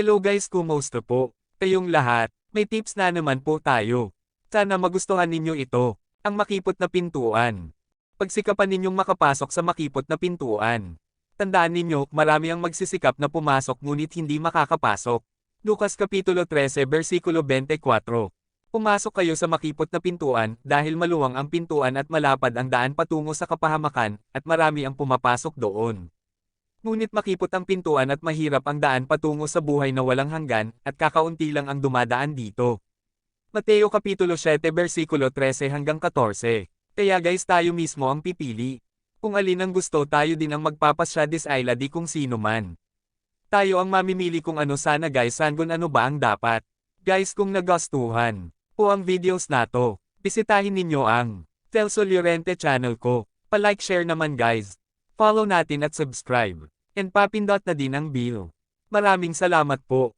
Hello guys kumusta po? Kayong lahat, may tips na naman po tayo. Sana magustuhan ninyo ito, ang makipot na pintuan. Pagsikapan ninyong makapasok sa makipot na pintuan. Tandaan ninyo, marami ang magsisikap na pumasok ngunit hindi makakapasok. Lucas Kapitulo 13 versikulo 24 Pumasok kayo sa makipot na pintuan dahil maluwang ang pintuan at malapad ang daan patungo sa kapahamakan at marami ang pumapasok doon. Ngunit makipot ang pintuan at mahirap ang daan patungo sa buhay na walang hanggan at kakaunti lang ang dumadaan dito. Mateo Kapitulo 7 versikulo 13 hanggang 14 Kaya guys tayo mismo ang pipili. Kung alin ang gusto tayo din ang magpapasya this isla di kung sino man. Tayo ang mamimili kung ano sana guys sangon ano ba ang dapat. Guys kung nagustuhan po ang videos na to, bisitahin ninyo ang Telso Llorente channel ko. Pa-like share naman guys. Follow natin at subscribe. And papindot na din ang bell. Maraming salamat po.